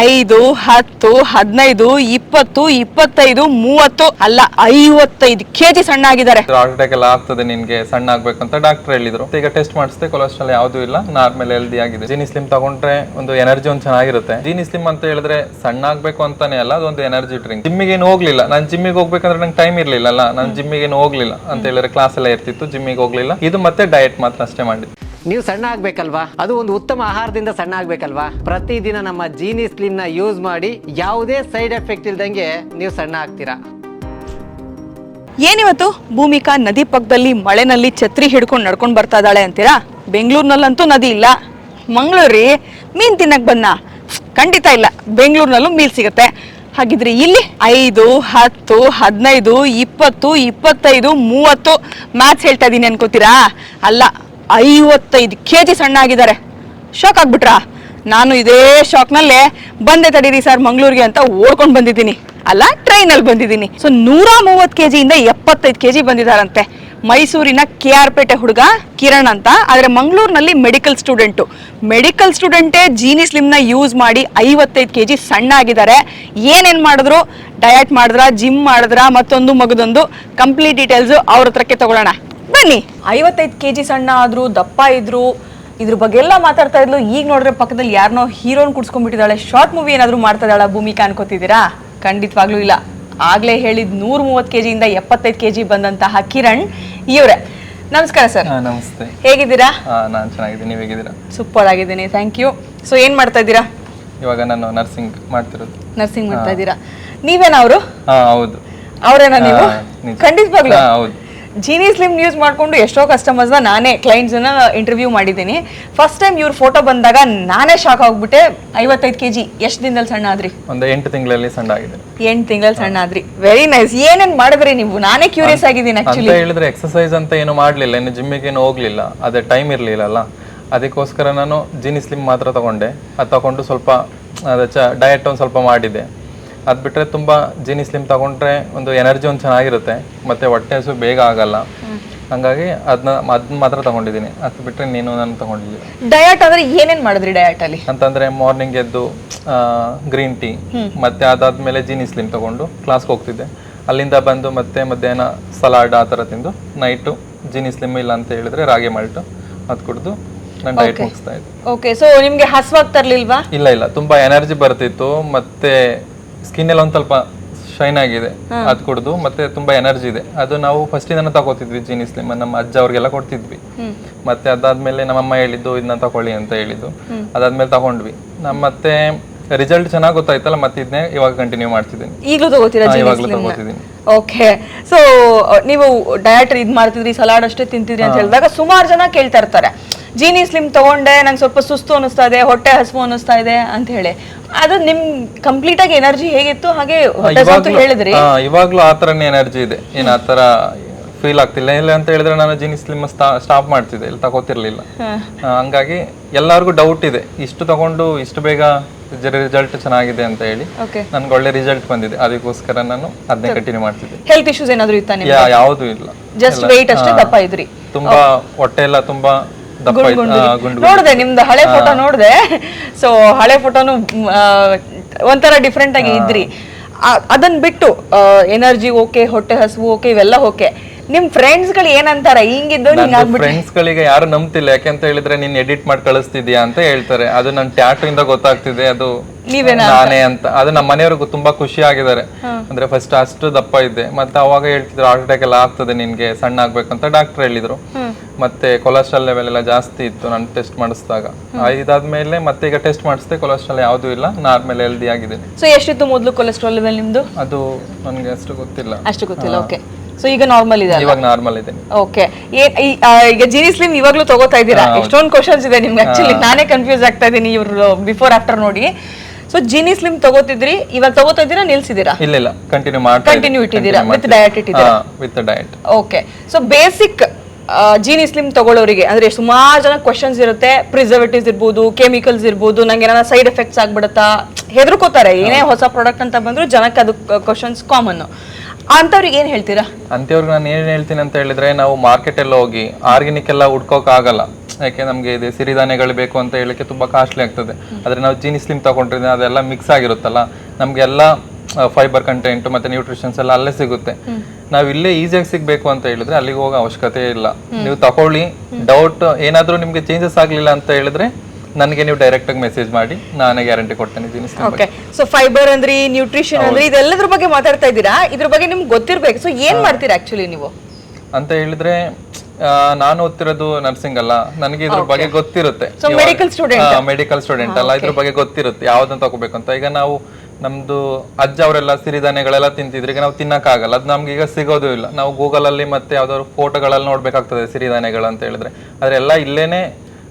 ಐದು ಹತ್ತು ಹದಿನೈದು ಇಪ್ಪತ್ತು ಇಪ್ಪತ್ತೈದು ಮೂವತ್ತು ಅಲ್ಲ ಐವತ್ತೈದು ಕೆಜಿ ಸಣ್ಣ ಆಗಿದ್ದಾರೆ ಹಾರ್ಟ್ ಅಟ್ಯಾಕ್ ಎಲ್ಲ ಆಗ್ತದೆ ನಿನ್ಗೆ ಸಣ್ಣ ಆಗ್ಬೇಕಂತ ಡಾಕ್ಟರ್ ಹೇಳಿದ್ರು. ಈಗ ಟೆಸ್ಟ್ ಮಾಡಿಸಿದೆ ಕೊಲೆಸ್ಟ್ರಾಲ್ ಯಾವ್ದು ಇಲ್ಲ ನಾರ್ಮಲ್ ಹೆಲ್ದಿ ಆಗಿದೆ. ಜೀನಿ ಸ್ಲಿಮ್ ತಗೊಂಡ್ರೆ ಒಂದು ಎನರ್ಜಿ ಒಂದು ಚೆನ್ನಾಗಿರುತ್ತೆ. ಜೀನಿ ಸ್ಲಿಮ್ ಅಂತ ಹೇಳಿದ್ರೆ ಸಣ್ಣ ಆಗ್ಬೇಕು ಅಂತಾನೆ ಅಲ್ಲ ಅದೊಂದು ಎನರ್ಜಿ ಡ್ರಿಂಕ್ ಜಿಮ್ಮಿಗೆ ಏನು ಹೋಗ್ಲಿಲ್ಲ. ನಾನು ಜಿಮ್ಮಿಗೆ ಹೋಗ್ಬೇಕಂದ್ರೆ ನಂಗೆ ಟೈಮ್ ಇರ್ಲಿಲ್ಲ ಅಲ್ಲ ನಾನು ಜಿಮ್ಮಿಗೆ ಏನು ಹೋಗ್ಲಿಲ್ಲ ಅಂತ ಹೇಳಿದ್ರೆ ಕ್ಲಾಸ್ ಎಲ್ಲ ಇರ್ತಿತ್ತು ಜಿಮ್ಮಿಗೆ ಹೋಗ್ಲಿಲ್ಲ. ಇದು ಮತ್ತೆ ಡಯಟ್ ಮಾತ್ರ ಅಷ್ಟೇ ಮಾಡಿದ್ದು. ನೀವು ಸಣ್ಣ ಆಗ್ಬೇಕಲ್ವಾ? ಅದು ಒಂದು ಉತ್ತಮ ಆಹಾರದಿಂದ ಸಣ್ಣ ಆಗ್ಬೇಕಲ್ವಾ? ಪ್ರತಿದಿನ ನಮ್ಮ ಜೀನಿ ಸ್ಲಿಮ್ನ ಯೂಸ್ ಮಾಡಿ ಯಾವುದೇ ಸೈಡ್ ಎಫೆಕ್ಟ್ ಇಲ್ದಂಗೆ ನೀವು ಸಣ್ಣ ಆಗ್ತೀರಾ. ಏನಿವತ್ತು? ಭೂಮಿಕಾ ನದಿ ಪಕ್ಕದಲ್ಲಿ ಮಳೆನಲ್ಲಿ ಛತ್ರಿ ಹಿಡ್ಕೊಂಡು ನಡ್ಕೊಂಡು ಬರ್ತಾ ಇದ್ದಾಳೆ ಅಂತೀರಾ? ಬೆಂಗಳೂರಿನಲ್ಲಂತೂ ನದಿ ಇಲ್ಲ. ಮಂಗಳೂರಿ, ಮೀನ್ ತಿನ್ನಕ್ ಬನ್ನ? ಖಂಡಿತ ಇಲ್ಲ. ಬೆಂಗಳೂರಿನಲ್ಲೂ ಮೀನ್ ಸಿಗುತ್ತೆ. ಹಾಗಿದ್ರೆ ಇಲ್ಲಿ ಐದು, ಹತ್ತು, ಹದಿನೈದು, ಇಪ್ಪತ್ತು, ಇಪ್ಪತ್ತೈದು, ಮೂವತ್ತು ಮ್ಯಾಥ್ಸ್ ಹೇಳ್ತಾ ಇದ್ದೀನಿ ಅನ್ಕೋತೀರಾ? ಅಲ್ಲ ಐವತ್ತೈದು ಕೆ ಜಿ ಸಣ್ಣ ಆಗಿದ್ದಾರೆ ಶಾಕ್ ಆಗ್ಬಿಟ್ರಾ? ನಾನು ಇದೇ ಶಾಕ್ನಲ್ಲೇ ಬಂದೆ ತಡೀರಿ ಸರ್ ಮಂಗಳೂರಿಗೆ ಅಂತ ಓಡ್ಕೊಂಡು ಬಂದಿದ್ದೀನಿ. ಅಲ್ಲ ಟ್ರೈನಲ್ಲಿ ಬಂದಿದ್ದೀನಿ. ಸೊ ನೂರ ಮೂವತ್ತು ಕೆ ಜಿಯಿಂದ ಎಪ್ಪತ್ತೈದು ಕೆ ಜಿ ಬಂದಿದ್ದಾರಂತೆ. ಮೈಸೂರಿನ ಕೆ ಆರ್ ಪೇಟೆ ಹುಡುಗ ಕಿರಣ್ ಅಂತ. ಆದರೆ ಮಂಗಳೂರಿನಲ್ಲಿ ಮೆಡಿಕಲ್ ಸ್ಟೂಡೆಂಟು ಮೆಡಿಕಲ್ ಸ್ಟೂಡೆಂಟೇ ಜೀನಿ ಸ್ಲಿಮ್ನ ಯೂಸ್ ಮಾಡಿ ಐವತ್ತೈದು ಕೆ ಜಿ ಸಣ್ಣ ಆಗಿದ್ದಾರೆ ಏನೇನು ಮಾಡಿದ್ರು? ಡಯಟ್ ಮಾಡಿದ್ರ ಜಿಮ್ ಮಾಡಿದ್ರ, ಮತ್ತೊಂದು ಮಗದೊಂದು ಕಂಪ್ಲೀಟ್ ಡೀಟೇಲ್ಸು ಅವ್ರ ಹತ್ರಕ್ಕೆ ತಗೊಳ್ಳೋಣ. ಬನ್ನಿ. ಐವತ್ತೈದು ಕೆ ಜಿ ಸಣ್ಣ ಆದ್ರು ದಪ್ಪ ಇದ್ರು ಇದ್ರ ಬಗ್ಗೆ ಎಲ್ಲ ಮಾತಾಡ್ತಾ ಇದ್ಲು. ಈಗ ನೋಡಿದ್ರೆ ಪಕ್ಕದಲ್ಲಿ ಯಾರನ್ನೋ ಹೀರೋನ್ ಕುಡ್ಸ್ಕೊಂಡ್ಬಿಟ್ಟಿದ್ದಾಳೆ. ಶಾರ್ಟ್ ಮೂವಿ ಏನಾದ್ರು ಮಾಡ್ತಾ ಇದ್ದಾಳ ಭೂಮಿಕಾ ಅನ್ಕೋತಿದ್ದೀರಾ? ಖಂಡಿತವಾಗ್ಲೂ ಇಲ್ಲ. ಆಗ್ಲೇ ಹೇಳಿದ್ ನೂರ ಮೂವತ್ತು ಕೆ ಜಿಯಿಂದ ಎಪ್ಪತ್ತೈದು ಕೆ ಜಿ ಬಂದಂತಹ ಕಿರಣ್ ಇವರೇ. ನಮಸ್ಕಾರ ಸರ್. ನಮಸ್ತೆ. ಹೇಗಿದ್ದೀರಾ? ನಾನು ಚೆನ್ನಾಗಿದ್ದೀನಿ. ನೀವು ಹೇಗಿದ್ದೀರಾ? ಸೂಪರ್ ಆಗಿದ್ದೀನಿ. ಥ್ಯಾಂಕ್ ಯು ಸೊ ಏನ್ ಮಾಡ್ತಾ ಇದ್ದೀರಾ? ಇವಾಗ ನಾನು ನರ್ಸಿಂಗ್ ಮಾಡ್ತಿರೋದು. ನರ್ಸಿಂಗ್ ಮಾಡ್ತಾ ಇದ್ದೀರಾ? ನೀವೇನ ಅವರು? ಹೌದು. ಅವರೇನಾ ನೀವು? ಖಂಡಿತವಾಗ್ಲೂ. ಹೌದು. ಜೀನಿ ಸ್ಲಿಮ್ ಯೂಸ್ ಮಾಡ್ಕೊಂಡು ಎಷ್ಟೋ ಕಸ್ಟಮರ್ಸ್ನ ನಾನೇ ಕ್ಲೈಂಟ್ಸ್ನ ಇಂಟರ್ವ್ಯೂ ಮಾಡಿದ್ದೀನಿ. ಫಸ್ಟ್ ಟೈಮ್ ಇವ್ರ ಫೋಟೋ ಬಂದಾಗ ನಾನೇ ಶಾಕ್ ಆಗಿಬಿಟ್ಟೆ. ಐವತ್ತೈದು ಕೆ ಜಿ ಎಷ್ಟು ದಿನದಲ್ಲಿ ಸಣ್ಣ ಆದ್ರಿ? ಒಂದು ಎಂಟು ತಿಂಗಳಲ್ಲಿ ಸಣ್ಣ ಆಗಿದೆ. ಎಂಟು ತಿಂಗಳಲ್ಲಿ ಸಣ್ಣ ಆದ್ರಿ. ವೆರಿ ನೈಸ್ ಏನೇನ್ ಮಾಡಿದ್ರಿ ನೀವು? ನಾನೇ ಕ್ಯೂರಿಯಸ್ ಆಗಿದ್ದೀನಿ ಅಂತ ಆಕ್ಚುಲಿ ಹೇಳಿದ್ರೆ ಎಕ್ಸಸೈಸ್ ಅಂತ ಏನು ಮಾಡಲಿಲ್ಲ. ಇನ್ನು ಜಿಮ್ಮಿಗೆ ಏನು ಹೋಗ್ಲಿಲ್ಲ. ಅದೇ ಟೈಮ್ ಇರಲಿಲ್ಲಲ್ಲ. ಅದಕ್ಕೋಸ್ಕರ ನಾನು ಜೀನಿ ಸ್ಲಿಮ್ ಮಾತ್ರ ತಗೊಂಡೆ. ಅದು ತಗೊಂಡು ಸ್ವಲ್ಪ ಅದ ಚ ಡಯಟ್ ಒಂದು ಸ್ವಲ್ಪ ಮಾಡಿದೆ ಅದು ಬಿಟ್ಟರೆ ತುಂಬ ಜೀನಿ ಸ್ಲಿಮ್ ತಗೊಂಡ್ರೆ ಒಂದು ಎನರ್ಜಿ ಒಂದು ಚೆನ್ನಾಗಿರುತ್ತೆ ಮತ್ತು ಹೊಟ್ಟೆ ಹಸು ಬೇಗ ಆಗಲ್ಲ. ಹಂಗಾಗಿ ಅದನ್ನ ಅದನ್ನ ಮಾತ್ರ ತಗೊಂಡಿದ್ದೀನಿ. ಅದು ಬಿಟ್ಟರೆ ನೀನು ನಾನು ತಗೊಂಡಿದ್ದೀನಿ ಡಯಟ್ ಅಂದ್ರೆ ಏನೇನ್ ಮಾಡಿದ್ರಿ ಡಯಟ್ ಅಲ್ಲಿ? ಅಂತಂದ್ರೆ ಮಾರ್ನಿಂಗ್ ಎದ್ದು ಗ್ರೀನ್ ಟೀ ಮತ್ತೆ ಅದಾದ್ಮೇಲೆ ಜೀನಿ ಸ್ಲಿಮ್ ತಗೊಂಡು ಕ್ಲಾಸ್ಗೆ ಹೋಗ್ತಿದ್ದೆ. ಅಲ್ಲಿಂದ ಬಂದು ಮತ್ತೆ ಮಧ್ಯಾಹ್ನ ಸಲಾಡ್ ಆ ಥರ ತಿಂದು ನೈಟು ಜೀನಿ ಸ್ಲಿಮ್ ಇಲ್ಲ ಅಂತ ಹೇಳಿದ್ರೆ ರಾಗಿ ಮಾಲ್ಟು ಅದು ಕುಡಿದು ನಾನು ಡಯಟ್ ಮುಗಿಸ್ತಾ ಇದ್ದೆ. ಓಕೆ ಸೊ ನಿಮ್ಗೆ ಹಸುವಾಗ್ತಾ ಇರ್ಲಿಲ್ವಾ ಇಲ್ಲ ಇಲ್ಲ ತುಂಬಾ ಎನರ್ಜಿ ಬರ್ತಿತ್ತು ಮತ್ತೆ ಸ್ಕಿನ್ ಎಲ್ಲ ಒಂದು ಸ್ವಲ್ಪ ಶೈನ್ ಆಗಿದೆ. ಅದ್ ಕುಡಿದು ಮತ್ತೆ ತುಂಬಾ ಎನರ್ಜಿ ಇದೆ. ಅದು ನಾವು ಫಸ್ಟ್ ಇದನ್ನ ತಗೋತಿದ್ವಿ ಜೀನಿ ಸ್ಲಿಮ್ ನಮ್ಮ ಅಜ್ಜ ಅವ್ರಿಗೆಲ್ಲ ಕೊಡ್ತಿದ್ವಿ. ಮತ್ತೆ ಅದಾದ್ಮೇಲೆ ನಮ್ಮಮ್ಮ ಹೇಳಿದ್ದು ಇದನ್ನ ತಗೊಳ್ಳಿ ಅಂತ ಹೇಳಿದ್ದು. ಅದಾದ್ಮೇಲೆ ತಗೊಂಡ್ವಿ. ನಮ್ಮ ಮತ್ತೆ ರಿಸಲ್ಟ್ ಚೆನ್ನಾಗಿ ಗೊತ್ತಾಯ್ತಲ್ಲ ಮತ್ತೆ ಇದನ್ನೇ ಇವಾಗ ಕಂಟಿನ್ಯೂ ಮಾಡ್ತಿದ್ದೀನಿ. ಈಗಲೂ ತಗೋತೀರಾ ಇವಾಗ್ಲೂ ತಗೋತಿದ್ದೀನಿ. ಓಕೆ ಸೊ ನೀವು ಡಯಟ್ ಇದ್ ಮಾಡ್ತಿದ್ರಿ ಸಲಾಡ್ ಅಷ್ಟೇ ತಿಂತಿದ್ರಿ ಅಂತ ಹೇಳಿದಾಗ ಸುಮಾರು ಜನ ಕೇಳ್ತಾ ಇರ್ತಾರೆ. ಜೀನಿ ಸ್ಲಿಮ್ ತಗೊಂಡೆ ನಂಗೆ ಸ್ವಲ್ಪ ಸುಸ್ತು ಅನಿಸ್ತಾ ಇದೆ ಹೊಟ್ಟೆ ಹಸುವು ಅನಿಸ್ತಾ ಇದೆ ಅಂತ ಹೇಳಿ. ಅದು ನಿಮ್ ಕಂಪ್ಲೀಟ್ ಆಗಿ ಎನರ್ಜಿ ಹೇಗಿತ್ತು? ಹಾಗೆ ಹೊಟ್ಟೆ ಹೇಳಿದ್ರಿ. ಇವಾಗ್ಲೂ ಆ ಥರನೇ ಎನರ್ಜಿ ಇದೆ. ಏನ್ ಆ ಥರ ಫೀಲ್ ಆಗ್ತಿಲ್ಲ. ಇಲ್ಲ ಅಂತ ಹೇಳಿದ್ರೆ ನಾನು ಜೀನ್ ಸ್ಲಿಮ್ ಸ್ಟಾಪ್ ಮಾಡ್ತಿದ್ದೆ. ಇಲ್ಲಿ ತಗೋತಿರ್ಲಿಲ್ಲ. ಹಂಗಾಗಿ ಎಲ್ಲರಿಗೂ ಡೌಟ್ ಇದೆ. ಇಷ್ಟು ತಗೊಂಡು ಇಷ್ಟು ಬೇಗ ರಿಸಲ್ಟ್ ಚೆನ್ನಾಗಿದೆ ಅಂತ ಹೇಳಿ ನನ್ಗೆ ಒಳ್ಳೆ ರಿಸಲ್ಟ್ ಬಂದಿದೆ. ಅದಕ್ಕೋಸ್ಕರ ನಾನು ಅದನ್ನೇ ಕಂಟಿನ್ಯೂ ಮಾಡ್ತಿದ್ದೆ. ಹೆಲ್ತ್ ಇಶ್ಯೂಸ್ ಏನಾದ್ರು ಇತ್ತಾ ನಿಮಗೆ? ಯಾವುದು ಇಲ್ಲ. ಜಸ್ಟ್ ವೆಯ್ಟ್ ಅಷ್ಟೇ ದಪ್ಪ ಇದ್ರಿ. ತುಂಬಾ ಹೊಟ್ಟೆ ಎಲ್ಲ ತುಂಬಾ ನೋಡಿದೆ ನಿಮ್ದು ಹಳೆ ಫೋಟೋ ನೋಡಿದೆ. ಸೊ ಹಳೆ ಫೋಟೋನು ಒಂಥರ ಡಿಫ್ರೆಂಟ್ ಆಗಿ ಇದ್ರಿ. ಅದನ್ನ ಅದನ್ ಬಿಟ್ಟು ಎನರ್ಜಿ ಓಕೆ ಹೊಟ್ಟೆ ಹಸುವು ಓಕೆ ಇವೆಲ್ಲ ಓಕೆ ನಿಮ್ ಫ್ರೆಂಡ್ಸ್ಗಳು ಏನಂತಾರ? ಹಿಂಗಿದ್ದು ಆಗ್ಬಿಟ್ಟು ಫ್ರೆಂಡ್ಸ್ ಗಳಿಗೆ ಯಾರು ನಂಬ್ತಿಲ್ಲ. ಯಾಕೆಂತ ಹೇಳಿದ್ರೆ ನೀನ್ ಎಡಿಟ್ ಮಾಡಿ ಕಳಿಸ್ತಿದ್ಯಾ ಅಂತ ಹೇಳ್ತಾರೆ. ಅದು ನನ್ ಟ್ಯಾಟು ಇಂದ ಗೊತ್ತಾಗ್ತಿದೆ. ಅದು ನಾನೇ ಅಂತ. ಅದು ನಮ್ಮ ಮನೆಯವ್ರಿಗೂ ತುಂಬಾ ಖುಷಿ ಆಗಿದ್ದಾರೆ. ಅಂದ್ರೆ ಫಸ್ಟ್ ಅಷ್ಟು ದಪ್ಪ ಇದ್ದೆ. ಮತ್ತೆ ಅವಾಗ ಹೇಳ್ತಿದ್ರು ಹಾರ್ಟ್ ಅಟ್ಯಾಕ್ ಎಲ್ಲ ಆಗ್ತದೆ ನಿನ್ಗೆ ಸಣ್ಣ ಆಗ್ಬೇಕಂತ ಡಾಕ್ಟರ್ ಹೇಳಿದ್ರು. ಮತ್ತೆ ಕೊಲೆಸ್ಟ್ರಾಲ್ ಲೆವೆಲ್ ಎಲ್ಲ ಜಾಸ್ತಿ ಇತ್ತು ನಾನು ಟೆಸ್ಟ್ ಮಾಡಿಸಿದಾಗ. ಇದಾದ್ಮೇಲೆ ಮತ್ತೆ ಈಗ ಟೆಸ್ಟ್ ಮಾಡಿಸಿದೆ. ಕೊಲೆಸ್ಟ್ರಾಲ್ ಯಾವ್ದು ಇಲ್ಲ. ನಾರ್ಮಲ್ ಹೆಲ್ದಿ ಆಗಿದೆ. ಸೊ ಎಷ್ಟಿತ್ತು ಮೊದಲು ಕೊಲೆಸ್ಟ್ರಾಲ್ ಲೆವೆಲ್ ನಿಮ್ದು? ಅದು ನನಗೆ ಅಷ್ಟು ಗೊತ್ತಿಲ್ಲ. ಅಷ್ಟು ಗೊತ್ತಿಲ್ಲ. ಓಕೆ ಸೊ ಈಗ ನಾರ್ಮಲ್ ಇದೆ ಇವಾಗ ನಾರ್ಮಲ್ ಇದೆ ಓಕೆ ಈಗ ಜೀನಿ ಸ್ಲಿಮ್ ಇವಾಗ್ಲೂ ತಗೋತಾ ಇದ್ದೀರಾ? ಎಷ್ಟೊಂದು ಕ್ವಶನ್ಸ್ ಇದೆ ನಿಮ್ಗೆ ಆಕ್ಚುಲಿ ನಾನೇ ಕನ್ಫ್ಯೂಸ್ ಆಗ್ತಾ ಇದ್ದೀನಿ ಇವರು ಬಿಫೋರ್ ಆಫ್ಟರ್ ನೋಡಿ. ಸೊ ಜೀನಿ ಸ್ಲಿಮ್ ತಗೋತಿದ್ರಿ. ಇವಾಗ ತಗೋತಾ ಇದ್ದೀರಾ? ನಿಲ್ಸಿದ್ದೀರಾ? ಇಲ್ಲ ಇಲ್ಲ. ಕಂಟಿನ್ಯೂ ಮಾಡ್ತಾ ಕಂಟಿನ್ಯೂ ಇಟ್ಟಿದ್ದೀರಾ? With diet ಇಟ್ಟಿದ್ದೀರಾ? With diet okay so basic Genie slim ತಗೊಳ್ಳೋರಿಗೆ ಅಂದ್ರೆ ಸುಮಾರು ಜನ ಕ್ವಶನ್ಸ್ ಇರುತ್ತೆ. ಪ್ರಿಸರ್ವೇಟಿವ್ಸ್ ಇರ್ಬೋದು ಕೆಮಿಕಲ್ಸ್ ಇರ್ಬೋದು ನಂಗೆ ಏನಾರ ಸೈಡ್ ಎಫೆಕ್ಟ್ಸ್ ಆಗ್ಬಿಡುತ್ತಾ? ಹೆದರ್ಕೋತಾರೆ. ಏನೇ ಹೊಸ ಪ್ರಾಡಕ್ಟ್ ಅಂತ ಬಂದ್ರು ಜನಕ್ಕೆ ಅದು ಕ್ವಶನ್ಸ್ ಕಾಮನ್ ಅಂಥವ್ರಿಗೆ ಏನ್ ಹೇಳ್ತೀರಾ? ಅಂತವ್ರಿಗೆ ನಾನು ಏನ್ ಹೇಳ್ತೀನಿ ಅಂತ ಹೇಳಿದ್ರೆ ನಾವು ಮಾರ್ಕೆಟ್ ಎಲ್ಲ ಹೋಗಿ ಆರ್ಗ್ಯಾನಿಕ್ ಎಲ್ಲ ಹುಡ್ಕೋಕ್ ಆಗಲ್ಲ. ಯಾಕೆ ನಮ್ಗೆ ಇದು ಸಿರಿಧಾನ್ಯಗಳು ಬೇಕು ಅಂತ ಹೇಳಕ್ಕೆ ತುಂಬಾ ಕಾಸ್ಟ್ಲಿ ಆಗ್ತದೆ. ಆದ್ರೆ ನಾವು ಜೀನಿ ಸ್ಲಿಮ್ ತಗೊಂಡ್ರೆ ಅದೆಲ್ಲ ಮಿಕ್ಸ್ ಆಗಿರುತ್ತಲ್ಲ. ನಮ್ಗೆಲ್ಲ ಫೈಬರ್ ಕಂಟೆಂಟ್ ಮತ್ತೆ ನ್ಯೂಟ್ರಿಷನ್ಸ್ ಎಲ್ಲ ಅಲ್ಲೇ ಸಿಗುತ್ತೆ. ನಾವು ಇಲ್ಲೇ ಈಸಿಯಾಗಿ ಸಿಗ್ಬೇಕು ಅಂತ ಹೇಳಿದ್ರೆ ಅಲ್ಲಿಗೆ ಹೋಗೋ ಅವಶ್ಯಕತೆ ಇಲ್ಲ. ನೀವು ತಕೊಳ್ಳಿ ಡೌಟ್ ಏನಾದ್ರೂ ನಿಮ್ಗೆ ಚೇಂಜಸ್ ಆಗ್ಲಿಲ್ಲ ಅಂತ ಹೇಳಿದ್ರೆ ನನಗೆ ನೀವು ಡೈರೆಕ್ಟ್ ಆಗಿ ಮೆಸೇಜ್ ಮಾಡಿ ನಾನೇ ಗ್ಯಾರಂಟಿ ಕೊಡ್ತೇನೆ ಓಕೆ ಸೊ ಫೈಬರ್ ಅಂದ್ರೆ ನ್ಯೂಟ್ರಿಷನ್ ಅಂದ್ರೆ ಇದೆಲ್ಲದ್ರ ಬಗ್ಗೆ ಮಾತಾಡ್ತಾ ಇದ್ದೀರಾ? ಇದ್ರ ಬಗ್ಗೆ ನಿಮ್ಗೆ ಗೊತ್ತಿರ್ಬೇಕು. ಸೊ ಏನ್ ಮಾಡ್ತೀರಾ ಆಕ್ಚುಲಿ ನೀವು? ಅಂತ ಹೇಳಿದ್ರೆ ನಾನು ಓದ್ತಿರೋದು ನರ್ಸಿಂಗ್ ಅಲ್ಲ. ನನಗೆ ಇದ್ರ ಬಗ್ಗೆ ಗೊತ್ತಿರುತ್ತೆ. Medical student. ಮೆಡಿಕಲ್ ಸ್ಟೂಡೆಂಟ್ ಅಲ್ಲ? ಇದ್ರ ಬಗ್ಗೆ ಗೊತ್ತಿರುತ್ತೆ. ಯಾವ್ದನ್ನ ತಗೋಬೇಕು ಅಂತ. ಈಗ ನಾವು ನಮ್ದು ಅಜ್ಜ ಅವರೆಲ್ಲ ಸಿರಿಧಾನ್ಯಗಳೆಲ್ಲ ತಿಂತಿದ್ರು. ಈಗ ನಾವು ತಿನ್ನಕ್ಕಾಗಲ್ಲ ಅದು ನಮ್ಗೆ ಈಗ ಸಿಗೋದು ಇಲ್ಲ. ನಾವು ಗೂಗಲ್ ಅಲ್ಲಿ ಮತ್ತೆ ಯಾವ್ದಾದ್ರು ಫೋಟೋಗಳಲ್ಲಿ ನೋಡ್ಬೇಕಾಗ್ತದೆ ಸಿರಿಧಾನ್ಯಗಳು ಅಂತ ಹೇಳಿದ್ರೆ. ಆದ್ರೆ ಎಲ್ಲ ಇಲ್ಲೇನೆ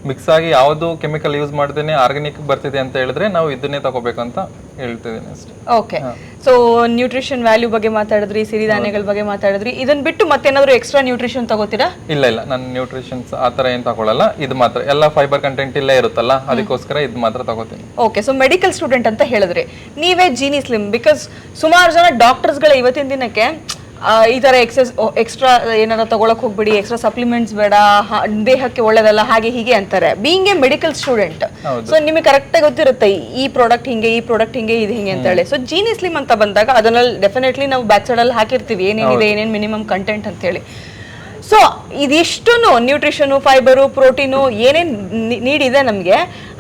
ಮಿಕ್ಸ್ ಆಗಿ ಯಾವುದು ಕೆಮಿಕಲ್ ಯೂಸ್ ಮಾಡ್ದೇನೆ ಆರ್ಗ್ಯಾನಿಕ್ ಬರ್ತಿದೆ ಅಂತ ಹೇಳಿದ್ರೆ ನಾವು ಇದನ್ನೇ ತಗೋಬೇಕಂತ ಹೇಳ್ತಿದ್ದೀನಿ ಅಷ್ಟೇ. ಓಕೆ ಸೊ ನ್ಯೂಟ್ರಿಷನ್ ವ್ಯಾಲ್ಯೂ ಬಗ್ಗೆ ಮಾತಾಡಿದ್ರಿ ಸಿರಿಧಾನ್ಯಗಳ ಬಗ್ಗೆ ಮಾತಾಡಿದ್ರಿ. ಇದನ್ನ ಬಿಟ್ಟು ಮತ್ತೇನಾದ್ರು ಎಕ್ಸ್ಟ್ರಾ ನ್ಯೂಟ್ರಿಷನ್ ತಗೋತೀರಾ? ಇಲ್ಲ ಇಲ್ಲ. ನಾನು ನ್ಯೂಟ್ರಿಷನ್ಸ್ ಆ ಥರ ಏನು ತಗೊಳ್ಳಲ್ಲ ಇದು ಮಾತ್ರ. ಎಲ್ಲ ಫೈಬರ್ ಕಂಟೆಂಟ್ ಇಲ್ಲೇ ಇರುತ್ತಲ್ಲ ಅದಕ್ಕೋಸ್ಕರ ಇದು ಮಾತ್ರ ತಗೋತೀನಿ. ಓಕೆ ಸೊ ಮೆಡಿಕಲ್ ಸ್ಟೂಡೆಂಟ್ ಅಂತ ಹೇಳಿದ್ರಿ. ನೀವೇ ಜೀನಿ ಸ್ಲಿಮ್ ಬಿಕಾಸ್ ಸುಮಾರು ಜನ ಡಾಕ್ಟರ್ಸ್ಗಳ ಇವತ್ತಿನ ದಿನಕ್ಕೆ ಈ ಥರ ಎಕ್ಸಸ್ ಎಕ್ಸ್ಟ್ರಾ ಏನಾರ ತಗೊಳಕ್ ಹೋಗ್ಬಿಡಿ ಎಕ್ಸ್ಟ್ರಾ ಸಪ್ಲಿಮೆಂಟ್ಸ್ ಬೇಡ ದೇಹಕ್ಕೆ ಒಳ್ಳೇದಲ್ಲ ಹಾಗೆ ಹೀಗೆ ಅಂತಾರೆ. Being a medical student so ನಿಮಗೆ ಕರೆಕ್ಟಾಗಿ ಗೊತ್ತಿರುತ್ತೆ ಈ ಪ್ರಾಡಕ್ಟ್ ಹಿಂಗೆ ಈ ಪ್ರಾಡಕ್ಟ್ ಹಿಂಗೆ ಇದು ಹಿಂಗೆ ಅಂತ ಹೇಳಿ. ಸೊ ಜೀನಿ ಸ್ಲಿಮ್ ಅಂತ ಬಂದಾಗ ಅದನ್ನಲ್ಲಿ ಡೆಫಿನೆಟ್ಲಿ ನಾವು ಬ್ಯಾಕ್ ಸೈಡ್ ಅಲ್ಲಿ ಹಾಕಿರ್ತೀವಿ ಏನೇನಿದೆ ಏನೇನು ಮಿನಿಮಮ್ ಕಂಟೆಂಟ್ ಅಂತ ಹೇಳಿ. ಸೊ ಇದಿಷ್ಟು ನ್ಯೂಟ್ರಿಷನು ಫೈಬರು ಪ್ರೋಟೀನು ಏನೇನು ನೀಡಿದೆ ನಮಗೆ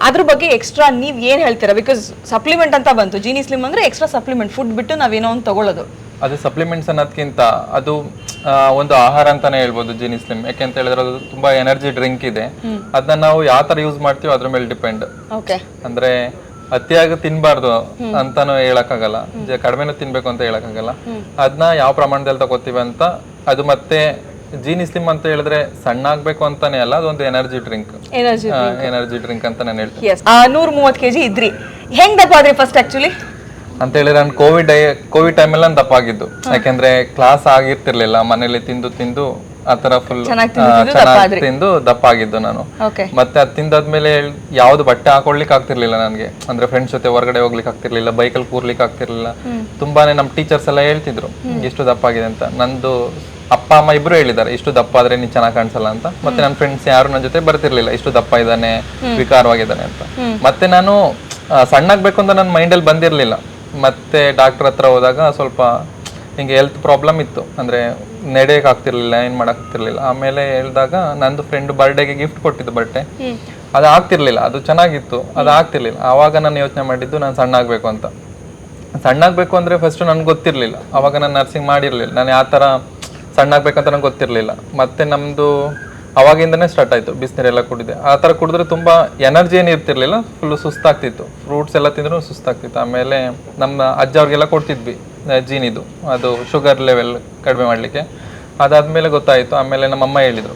ಅದ್ರ ಬಗ್ಗೆ ಎಕ್ಸ್ಟ್ರಾ ನೀವು ಏನು ಹೇಳ್ತೀರಾ? ಬಿಕಾಸ್ ಸಪ್ಲಿಮೆಂಟ್ ಅಂತ ಬಂತು. ಜೀನಿ ಸ್ಲಿಮ್ ಅಂದರೆ ಎಕ್ಸ್ಟ್ರಾ ಸಪ್ಲಿಮೆಂಟ್ ಫುಡ್ ಬಿಟ್ಟು ನಾವೇನೋ ಒಂದು ತಗೊಳ್ಳೋದು ಅದು ಸಪ್ಲಿಮೆಂಟ್ಸ್ ಅನ್ನೋದಕ್ಕಿಂತ ಅದು ಆ, ಒಂದು ಆಹಾರ ಅಂತಾನೆ ಹೇಳ್ಬೋದು ಜೀನಿ ಸ್ಲಿಮ್ ಯಾಕೆಂತ ಹೇಳಿದ್ರೆ ಅದು ತುಂಬಾ ಎನರ್ಜಿ ಡ್ರಿಂಕ್ ಇದೆ. ಅದನ್ನ ನಾವು ಯಾವ ತರ ಯೂಸ್ ಮಾಡ್ತೀವಿ ಅದ್ರ ಮೇಲೆ ಡಿಪೆಂಡ್ ಓಕೆ ಅಂದ್ರೆ ಅತಿಯಾಗಿ ತಿನ್ಬಾರ್ದು ಅಂತಾನು ಹೇಳಕ್ಕಾಗಲ್ಲ. ಜ- ಕಡಿಮೆನೂ ತಿನ್ಬೇಕು ಅಂತ ಹೇಳಕ್ಕಾಗಲ್ಲ. ಅದನ್ನ ಯಾವ ಪ್ರಮಾಣದಲ್ಲಿ ತಗೋತೀವಿ ಅಂತ ಅದು ಮತ್ತೆ ಜೀನಿ ಸ್ಲಿಮ್ ಅಂತ ಹೇಳಿದ್ರೆ ಸಣ್ಣ ಆಗ್ಬೇಕು ಅಂತಾನೆ ಅಲ್ಲ ಅದೊಂದು energy drink energy energy drink ಅಂತ ನಾನು ಹೇಳ್ತೀನಿ. ಎಸ್ ನೂರ ಮೂವತ್ತು ಕೆ ಜಿ ಇದ್ರಿ. ಹೆಂಗ್ ದಪ್ಪ ಆದ್ರಿ ಫಸ್ಟ್ ಆಕ್ಚುಲಿ ಅಂತ ಹೇಳಿದ್ರೆ ನಾನು ಕೋವಿಡ್ ಕೋವಿಡ್ ಟೈಮಲ್ಲಿ ನಾನು ದಪ್ಪ ಆಗಿದ್ದು ಯಾಕೆಂದ್ರೆ ಕ್ಲಾಸ್ ಆಗಿರ್ತಿರ್ಲಿಲ್ಲ ಮನೇಲಿ ತಿಂದು ತಿಂದು ಆತರ ತರ ಫುಲ್ ಚೆನ್ನಾಗ್ ತಿಂದು ಚೆನ್ನಾಗಿ ತಿಂದು ದಪ್ಪ ಆಗಿದ್ದು ನಾನು ಮತ್ತೆ ಅದು ತಿಂದಾದ್ಮೇಲೆ ಯಾವ್ದು ಬಟ್ಟೆ ಹಾಕೊಳ್ಲಿಕ್ಕೆ ಆಗ್ತಿರ್ಲಿಲ್ಲ ನನಗೆ. ಅಂದ್ರೆ ಫ್ರೆಂಡ್ಸ್ ಜೊತೆ ಹೊರಗಡೆ ಹೋಗ್ಲಿಕ್ಕೆ ಆಗ್ತಿರ್ಲಿಲ್ಲ ಬೈಕಲ್ಲಿ ಕೂರ್ಲಿಕ್ಕೆ ಆಗ್ತಿರ್ಲಿಲ್ಲ. ತುಂಬಾನೇ ನಮ್ಮ ಟೀಚರ್ಸ್ ಎಲ್ಲ ಹೇಳ್ತಿದ್ರು ಎಷ್ಟು ದಪ್ಪ ಆಗಿದೆ ಅಂತ. ನಂದು ಅಪ್ಪ ಅಮ್ಮ ಇಬ್ರು ಹೇಳಿದ್ದಾರೆ ಇಷ್ಟು ದಪ್ಪ ಆದ್ರೆ ನೀನ್ ಚೆನ್ನಾಗಿ ಕಾಣಿಸಲ್ಲ ಅಂತ. ಮತ್ತೆ ನನ್ನ ಫ್ರೆಂಡ್ಸ್ ಯಾರು ನನ್ನ ಜೊತೆ ಬರ್ತಿರ್ಲಿಲ್ಲ ಇಷ್ಟು ದಪ್ಪ ಇದ್ದಾನೆ ವಿಕಾರವಾಗಿದ್ದಾನೆ ಅಂತ. ಮತ್ತೆ ನಾನು ಸಣ್ಣಾಗ್ಬೇಕು ಅಂತ ನನ್ನ ಮೈಂಡಲ್ಲಿ ಬಂದಿರ್ಲಿಲ್ಲ. ಮತ್ತೆ ಡಾಕ್ಟರ್ ಹತ್ರ ಹೋದಾಗ ಸ್ವಲ್ಪ ಹಿಂಗೆ ಹೆಲ್ತ್ ಪ್ರಾಬ್ಲಮ್ ಇತ್ತು. ಅಂದ್ರೆ ನಡೆಯಕ್ಕೆ ಆಗ್ತಿರ್ಲಿಲ್ಲ ಏನ್ ಮಾಡಕ್ ಆಗ್ತಿರ್ಲಿಲ್ಲ ಆಮೇಲೆ ಹೇಳಿದಾಗ ನಂದು ಫ್ರೆಂಡ್ ಬರ್ಡೇಗೆ ಗಿಫ್ಟ್ ಕೊಟ್ಟಿದ್ದು ಬಟ್ಟೆ ಅದು ಆಗ್ತಿರ್ಲಿಲ್ಲ ಅದು ಚೆನ್ನಾಗಿತ್ತು ಅದು ಆಗ್ತಿರ್ಲಿಲ್ಲ. ಆವಾಗ ನಾನು ಯೋಚನೆ ಮಾಡಿದ್ದು ನಾನು ಸಣ್ಣ ಆಗ್ಬೇಕು ಅಂತ. ಸಣ್ಣ ಆಗ್ಬೇಕು ಅಂದ್ರೆ ಫಸ್ಟ್ ನನ್ಗೆ ಗೊತ್ತಿರ್ಲಿಲ್ಲ. ಆವಾಗ ನಾನು ನರ್ಸಿಂಗ್ ಮಾಡಿರಲಿಲ್ಲ. ನಾನು ಯಾವ ಥರ ಸಣ್ಣ ಆಗ್ಬೇಕಂತ ನಂಗೆ ಗೊತ್ತಿರ್ಲಿಲ್ಲ. ಮತ್ತೆ ನಮ್ದು ಅವಾಗಿಂದನೇ ಸ್ಟಾರ್ಟ್ ಆಯ್ತು ಬಿಸಿನೀರೆಲ್ಲ ಕುಡಿದೆ. ಆ ಥರ ಕುಡಿದ್ರೆ ತುಂಬಾ ಎನರ್ಜಿ ಏನು ಇರ್ತಿರ್ಲಿಲ್ಲ ಫುಲ್ ಸುಸ್ತಾಗ್ತಿತ್ತು. ಫ್ರೂಟ್ಸ್ ಎಲ್ಲ ತಿಂದ್ರು ಸುಸ್ತಾಗ್ತಿತ್ತು. ಆಮೇಲೆ ನಮ್ಮ ಅಜ್ಜ ಅವ್ರಿಗೆಲ್ಲ ಕೊಡ್ತಿದ್ವಿ ಜೀನಿದು. ಅದು ಶುಗರ್ ಲೆವೆಲ್ ಕಡಿಮೆ ಮಾಡಲಿಕ್ಕೆ. ಅದಾದ್ಮೇಲೆ ಗೊತ್ತಾಯ್ತು, ಆಮೇಲೆ ನಮ್ಮಮ್ಮ ಹೇಳಿದ್ರು,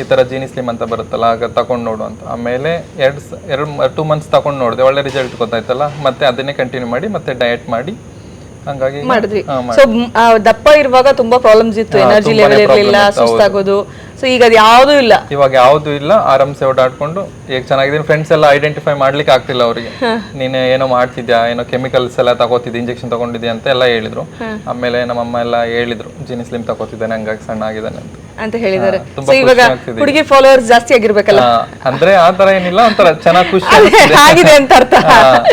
ಈ ಥರ ಜೀನಿ ಸ್ಲಿಮ್ ಅಂತ ಬರುತ್ತಲ್ಲ ಆಗ ತಗೊಂಡು ನೋಡು ಅಂತ. ಆಮೇಲೆ ಎರಡು ಎರಡು ಟೂ ಮಂತ್ಸ್ ತಗೊಂಡು ನೋಡಿದೆ. ಒಳ್ಳೆ ರಿಸಲ್ಟ್ ಗೊತ್ತಾಯ್ತಲ್ಲ, ಮತ್ತೆ ಅದನ್ನೇ ಕಂಟಿನ್ಯೂ ಮಾಡಿ, ಮತ್ತೆ ಡಯಟ್ ಮಾಡಿ ಹಂಗಾಗಿ ಹಾ, ಸೊ ದಪ್ಪ ಇರುವಾಗ ತುಂಬಾ ಪ್ರಾಬ್ಲಮ್ಸ್ ಇತ್ತು ಎನರ್ಜಿ ಲೆವೆಲ್ ಇರಲಿಲ್ಲ ಸುಸ್ತಾಗೋದು. ಸೊ ಈಗ ಅದು ಯಾವುದೂ ಇಲ್ಲ. ಇವಾಗ ಯಾವ್ದು ಇಲ್ಲ ಆರಾಮ್ಸೆ ಓಡಾಡ್ಕೊಂಡು ಈಗ ಚೆನ್ನಾಗಿದ್ದೀನಿ ಫ್ರೆಂಡ್ಸ್ ಎಲ್ಲ ಐಡೆಂಟಿಫೈ ಮಾಡ್ಲಿಕ್ಕೆ ಆಗ್ತಿಲ್ಲ ಅವರಿಗೆ. ನೀನು ಏನೋ ಮಾಡ್ತಿದ್ಯಾ ಏನೋ ಕೆಮಿಕಲ್ಸ್ ಎಲ್ಲ ತಗೋತಿದ್ದೆ ಇಂಜೆಕ್ಷನ್ ತಗೊಂಡಿದ್ಯಾ ಅಂತ ಎಲ್ಲ ಹೇಳಿದ್ರು. ಆಮೇಲೆ ನಮ್ಮಮ್ಮ ಎಲ್ಲ ಹೇಳಿದ್ರು ಜಿನಿಸ್ಲಿಮ್ ತಗೋತಿದ್ದಾನೆ ಹಂಗಾಗಿ ಸಣ್ಣ ಆಗಿದ್ದಾನೆ ಅಂತ. ಅಂತ ಹೇಳಿದ್ದಾರೆ ಸೊ ಇವಾಗ ಹುಡುಗಿ ಫಾಲೋವರ್ಸ್ ಜಾಸ್ತಿ ಆಗಿರ್ಬೇಕಲ್ಲ ಅಂದ್ರೆ ಆ ತರ ಏನಿಲ್ಲ ಒಂಥರ ಚೆನ್ನಾಗಿ ಖುಷಿ. ಆಗಿದೆ ಅಂತ ಅರ್ಥ.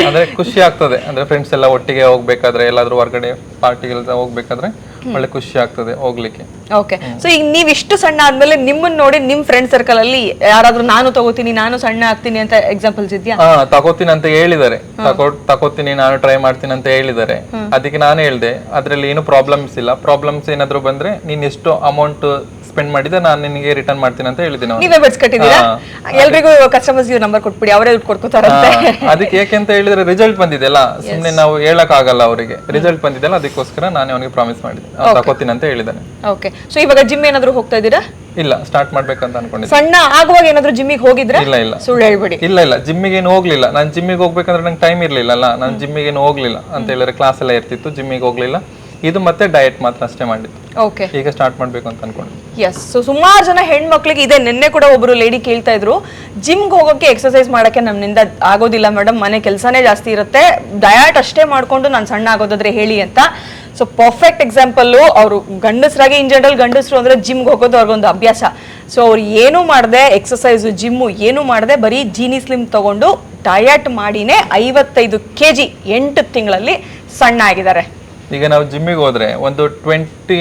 ಅಂದ್ರೆ ಖುಷಿ ಆಗ್ತದೆ ಅಂದ್ರೆ ಫ್ರೆಂಡ್ಸ್ ಎಲ್ಲ ಒಟ್ಟಿಗೆ ಹೋಗ್ಬೇಕಾದ್ರೆ ಎಲ್ಲಾದ್ರೂ ಹೊರಗಡೆ ಪಾರ್ಟಿಗೆಲ್ಲ ಹೋಗ್ಬೇಕಾದ್ರೆ ಒಳ್ಳೆ ಖುಷಿ ಆಗ್ತದೆ ಹೋಗ್ಲಿಕ್ಕೆ. ಓಕೆ ಸೊ ಈಗ ನೀವ್ ಇಷ್ಟು ಸಣ್ಣ ಆದ್ಮೇಲೆ ನಿಮ್ಮನ್ನ ನೋಡಿ ನಿಮ್ ಫ್ರೆಂಡ್ ಸರ್ಕಲ್ ಅಲ್ಲಿ ಯಾರಾದ್ರೂ ನಾನು ತಗೋತೀನಿ ನಾನು ಸಣ್ಣ ಆಗ್ತೀನಿ ಅಂತ ಎಕ್ಸಾಂಪಲ್ಸ್ ಇದ್ಯಾ? ಹಾ ತಗೋತೀನಿ ಅಂತ ಹೇಳಿದ್ದಾರೆ. ತಗೋ ತಗೋತೀನಿ ನಾನು ಟ್ರೈ ಮಾಡ್ತೀನಿ ಅಂತ ಹೇಳಿದ್ದಾರೆ. ಅದಕ್ಕೆ ನಾನು ಹೇಳ್ದೆ ಅದ್ರಲ್ಲಿ ಏನು ಪ್ರಾಬ್ಲಮ್ಸ್ ಇಲ್ಲ. ಪ್ರಾಬ್ಲಮ್ಸ್ ಏನಾದ್ರು ಬಂದ್ರೆ ನೀನ್ ಎಷ್ಟು ಅಮೌಂಟ್ ಸ್ಪೆಂಡ್ ಮಾಡಿದ್ರೆ ನಾನು ನಿನಗೆ ರಿಟರ್ನ್ ಮಾಡ್ತೀನಿ ಅಂತ ಹೇಳಿದೆ ಅವ್ನಿಗೆ. ನೀವೇ ಕಟ್ಟಿದೀರಾ. ಎಲ್ರಿಗೂ ಕಸ್ಟಮರ್ಸ್ ನಂಬರ್ ಕೊಟ್ಬಿಡಿ ಅವರೇ ದುಡ್ಡು ಕೊಡ್ಕೋತಾರಂತೆ. ಹಾ, ಅದಕ್ಕೆ ಯಾಕೆ ಅಂತ ಹೇಳಿದ್ರೆ ರಿಸಲ್ಟ್ ಬಂದಿದೆ ಅಲ್ಲ ಸುಮ್ನೆ ನಾವು ಹೇಳಕ್ ಆಗಲ್ಲ ಅವರಿಗೆ. ರಿಸಲ್ಟ್ ಬಂದಿದೆಯಲ್ಲ ಅದಕ್ಕೋಸ್ಕರ ನಾನು ಅವನಿಗೆ ಪ್ರಾಮಿಸ್ ಅವ್ನು ತಗೋತೀನಿ ಅಂತ ಹೇಳಿದ್ದಾನೆ. ಓಕೆ ಸೊ ಇವಾಗ ಜಿಮ್ ಏನಾದ್ರು ಹೋಗ್ತಾ ಇದ್ದೀರಾ? ಇಲ್ಲ ಸ್ಟಾರ್ಟ್ ಮಾಡ್ಬೇಕಂತ ಅನ್ಕೊಂಡಿದ್ದೆ ಸಣ್ಣ ಆಗುವಾಗ ಏನಾದ್ರು ಜಿಮ್ಮಿಗೆ ಹೋಗಿದ್ರೆ ಇಲ್ಲ ಇಲ್ಲ. ಸುಳ್ಳು ಹೇಳ್ಬೇಡಿ. ಇಲ್ಲ ಇಲ್ಲ. ಜಿಮ್ಮಿಗೆ ಏನು ಹೋಗ್ಲಿಲ್ಲ. ನಾನು ಜಿಮ್ಮಿಗೆ ಹೋಗ್ಬೇಕಂದ್ರೆ ನಂಗೆ ಟೈಮ್ ಇರಲಿಲ್ಲ ಅಲ್ಲ ನಾನು ಜಿಮ್ಮಿಗೆ ಏನು ಹೋಗ್ಲಿಲ್ಲ ಅಂತ ಹೇಳಿದ್ರೆ ಕ್ಲಾಸ್ ಎಲ್ಲ ಇರ್ತಿತ್ತು ಜಿಮ್ಮಿಗೆ ಹೋಗ್ಲಿಲ್ಲ. ಇದು ಮತ್ತೆ ಡಯಟ್ ಮಾತ್ರ ಅಷ್ಟೇ ಮಾಡಿದ್ದು. ಓಕೆ ಈಗ ಸ್ಟಾರ್ಟ್ ಮಾಡಬೇಕು ಅಂತ ಅನ್ಕೊಂಡು ಎಸ್ ಸೊ ಸುಮಾರು ಜನ ಹೆಣ್ಮಕ್ಳಿಗೆ ಇದೆ. ನಿನ್ನೆ ಕೂಡ ಒಬ್ರು ಲೇಡಿ ಕೇಳ್ತಾ ಇದ್ರು ಜಿಮ್ಗೆ ಹೋಗೋಕೆ ಎಕ್ಸರ್ಸೈಸ್ ಮಾಡೋಕ್ಕೆ ನಮ್ಮಿಂದ ಆಗೋದಿಲ್ಲ ಮೇಡಮ್ ಮನೆ ಕೆಲಸನೇ ಜಾಸ್ತಿ ಇರುತ್ತೆ. ಡಯಟ್ ಅಷ್ಟೇ ಮಾಡ್ಕೊಂಡು ನಾನು ಸಣ್ಣ ಆಗೋದಾದ್ರೆ ಹೇಳಿ ಅಂತ. ಸೊ ಪರ್ಫೆಕ್ಟ್ ಎಕ್ಸಾಂಪಲ್ಲು ಅವರು ಗಂಡಸರಾಗಿ ಇನ್ ಜನರಲ್ ಗಂಡಸರು ಅಂದರೆ ಜಿಮ್ಗೆ ಹೋಗೋದು ಅವ್ರಿಗೊಂದು ಅಭ್ಯಾಸ. ಸೊ ಅವ್ರು ಏನೂ ಮಾಡಿದೆ ಎಕ್ಸಸೈಸು ಜಿಮ್ಮು ಏನೂ ಮಾಡಿದೆ, ಬರೀ ಜೀನಿ ಸ್ಲಿಮ್ ತೊಗೊಂಡು ಡಯಟ್ ಮಾಡಿನೇ ಐವತ್ತೈದು ಕೆ ಜಿ ಎಂಟು ತಿಂಗಳಲ್ಲಿ ಸಣ್ಣ ಆಗಿದ್ದಾರೆ. ಈಗ ನಾವು ಜಿಮ್ಮಿಗೆ ಹೋದ್ರೆ ಒಂದು ಟ್ವೆಂಟಿ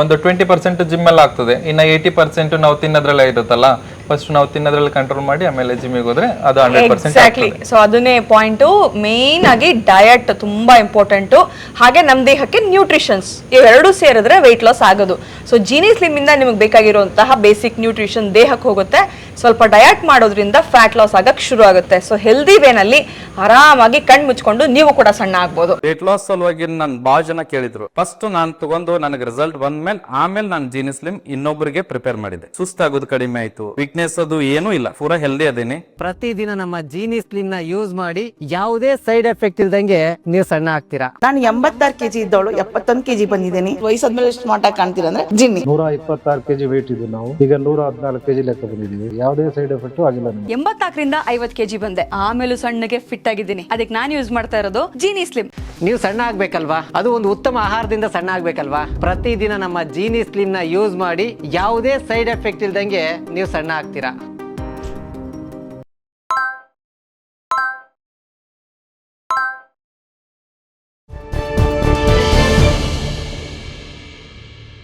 ಒಂದು ಟ್ವೆಂಟಿ ಪರ್ಸೆಂಟ್ ಜಿಮ್ ಅಲ್ಲಿ ಆಗ್ತದೆ. ಇನ್ನು ಏಯ್ಟಿ ಪರ್ಸೆಂಟ್ ನಾವು ತಿನ್ನೋದ್ರಲ್ಲೇ ಇರುತ್ತಲ್ಲ? ಫಸ್ಟ್ ನಾವು ತಿನ್ನೋದ್ರಲ್ಲಿ ಕಂಟ್ರೋಲ್ ಮಾಡಿ ಆಮೇಲೆ ಜಿಮ್ಮಿಗೆ ಹೋದ್ರೆ ಅದು ಹಂಡ್ರೆಡ್ ಪರ್ಸೆಂಟ್ ಎಕ್ಸಾಕ್ಟ್ಲಿ ಸೊ ಅದನ್ನೇ ಪಾಯಿಂಟು ಮೇನ್ ಆಗಿ ಡಯಟ್ ತುಂಬಾ ಇಂಪಾರ್ಟೆಂಟು ಹಾಗೆ ನಮ್ಮ ದೇಹಕ್ಕೆ ನ್ಯೂಟ್ರಿಷನ್ಸ್ ಎರಡು ಸೇರಿದ್ರೆ ವೆಯ್ಟ್ ಲಾಸ್ ಆಗೋದು. ಸೊ ಜೀನಿ ಸ್ಲಿಮ್ ಇಂದ ನಿಮಗೆ ಬೇಕಾಗಿರುವಂತಹ ಬೇಸಿಕ್ ನ್ಯೂಟ್ರಿಷನ್ ದೇಹಕ್ಕೆ ಹೋಗುತ್ತೆ. ಸ್ವಲ್ಪ ಡಯಟ್ ಮಾಡೋದ್ರಿಂದ ಫ್ಯಾಟ್ ಲಾಸ್ ಆಗಕ್ಕೆ ಶುರು ಆಗುತ್ತೆ. ಸೊ ಹೆಲ್ದಿ ವೇನಲ್ಲಿ ಆರಾಮಾಗಿ ಕಣ್ಣು ಮುಚ್ಕೊಂಡು ನೀವು ಕೂಡ ಸಣ್ಣ ಆಗ್ಬೋದು. ವೆಯ್ಟ್ ಲಾಸ್ ಸಲುವಾಗಿ ನನ್ ಬಹಳ ಜನ ಕೇಳಿದ್ರು. ಫಸ್ಟ್ ನಾನು ತಗೊಂಡು ನನಗೆ ರಿಸಲ್ಟ್ ಬಂದ್ಮೇಲೆ ಆಮೇಲೆ ನಾನು ಜೀನಿ ಸ್ಲಿಮ್ ಇನ್ನೊಬ್ಬರಿಗೆ ಪ್ರಿಪೇರ್ ಮಾಡಿದೆ ಸುಸ್ತಾಗೋದು ಕಡಿಮೆ ಆಯ್ತು. ವೀಕ್ನೆಸ್ ಅದು ಏನೂ ಇಲ್ಲ ಪೂರಾ ಹೆಲ್ದಿ ಅದೇನೆ. ಪ್ರತಿದಿನ ನಮ್ಮ ಜೀನಿ ಸ್ಲಿಮ್ನ ಯೂಸ್ ಮಾಡಿ ಯಾವುದೇ ಸೈಡ್ ಎಫೆಕ್ಟ್ ಇಲ್ದಂಗೆ ನೀವು ಸಣ್ಣ ಆಗ್ತೀರಾ? ನಾನು ಎಂಬತ್ತಾರು ಕೆಜಿ ಇದ್ದವಳು ಎಪ್ಪತ್ತೊಂದು ಕೆಜಿ ಬಂದಿದ್ದೀನಿ. ವಯಸ್ಸಾದ್ಮೇಲೆ ಸ್ಮಾರ್ಟ್ ಆಗಿ ಕಾಣ್ತೀರಾ ಅಂದ್ರೆ ಜಿನ್ನಿ ನೂರ ಇಪ್ಪತ್ತಾರು ಕೆಜಿ ವೇಟ್ ಇದ್ದು ನಾವು ಈಗ ನೂರ ಹದಿನಾಲ್ಕು ಕೆಜಿ ಲೆಕ್ಕ ಬಂದಿದ್ದೀವಿ. ಯಾವುದೇ ಸೈಡ್ ಎಫೆಕ್ಟ್ ಆಗಿಲ್ಲ ಎಂಬತ್ತಾಕರಿಂದ ಎಂಬತ್ನಾಲ್ಕರಿಂದ ಐವತ್ತು ಕೆಜಿ ಬಂದೆ. ಆಮೇಲೆ ಸಣ್ಣಗೆ ಫಿಟ್ ಆಗಿದ್ದೀನಿ. ಅದಕ್ಕೆ ನಾನು ಯೂಸ್ ಮಾಡ್ತಾ ಇರೋದು ಜೀನಿ ಸ್ಲಿಮ್ ನೀವು ಸಣ್ಣ ಆಗ್ಬೇಕಲ್ವಾ? ಅದು ಒಂದು ಉತ್ತಮ ಆಹಾರದಿಂದ ಸಣ್ಣ ಆಗ್ಬೇಕಲ್ವಾ? ಪ್ರತಿದಿನ ನಮ್ಮ ಜೀನಿ ಸ್ಲಿಮ್ನ ಯೂಸ್ ಮಾಡಿ ಯಾವುದೇ ಸೈಡ್ ಎಫೆಕ್ಟ್ ಇಲ್ದಂಗೆ ನೀವು ಸಣ್ಣ ಆಗ್ತೀರಾ?